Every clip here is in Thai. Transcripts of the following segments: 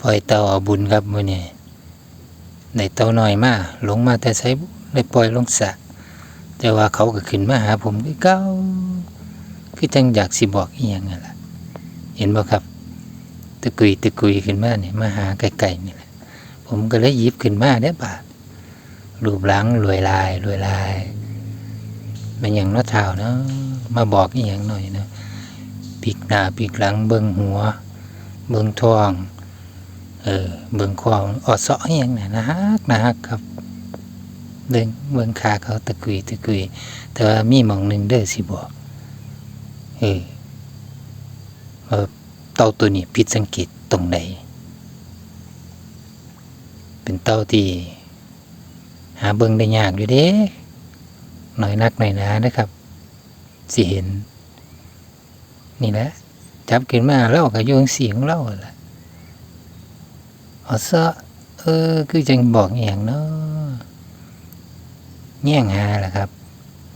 ปล่อยเต่าเอาบุญครับมื้อนี้ได้เต่าน้อยมาลงมาแต่ไสบุได้ปล่อยลงสระแต่ว่าเขาก็ขึ้นมาหาผมคือเก่าคือจังอยากสิบอกอีหยังนั่นล่ะเห็นบ่ครับตะกุยตะกุยขึ้นมาเนี่ยมาหาไกลๆนี่แหละผมก็เลยหยิบขึ้นมาได้อบาดรูปหลังรวยลายรวยลายมันอย่างน้อเท้าเนาะมาบอกอีหยังหน่อยเนาะปีกหน้าปีกหลังเบิ่งหัว เบิ่งท้อง เออเบิ่งคอออดเสาะอหย่างน่ะนะฮักนะฮักครับเบิ่งเบิ่งขาเขาตะกุยตะกุย แต่ว่ามีหมองหนึ่งเด้อสิบอกเออเออเต่าตัวนี้ผิดสังเกตตรงไหนเป็นเต่าที่ หาเบิ่งได้ยากอยู่เด้หน่อยนักหน่อยหนานะครับ สิเห็น นี่แหละจับขึ้นมาเล่ากับโยงเสียของเล่าแหละ อาซะเออ คือจังบอกอย่างเนาะแย่งหาแหละครับ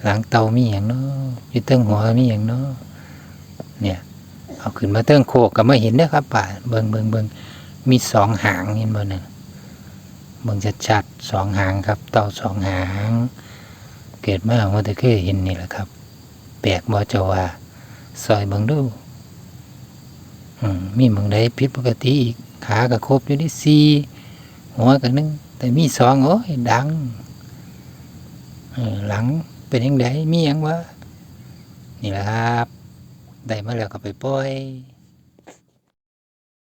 หลังเตามีอย่างเนาะอยู่เติ้งหัวมีอย่างเนาะเนี่ย เอาขึ้นมาเติ้งโคกก็ไม่เห็นนะครับป่าเบิงเบิงเบิงมีสองหางเห็นบ่เนี่ยเบิงชัดๆสองหางครับ เต่าสองหาง เกิดมาว่าแต่เคยเห็นนี่แหละครับ แปลกบ่จะว่าซอยเบิงดู มีเมืองใดผิดปกติอีกขากับครบอยู่ที่สี่หัวกับหนึ่งแต่มีสองโอ้ยดังหลังเป็นยังไงมีอยังวะนี่แหละครับ ได้มาแล้วก็ไปปล่อย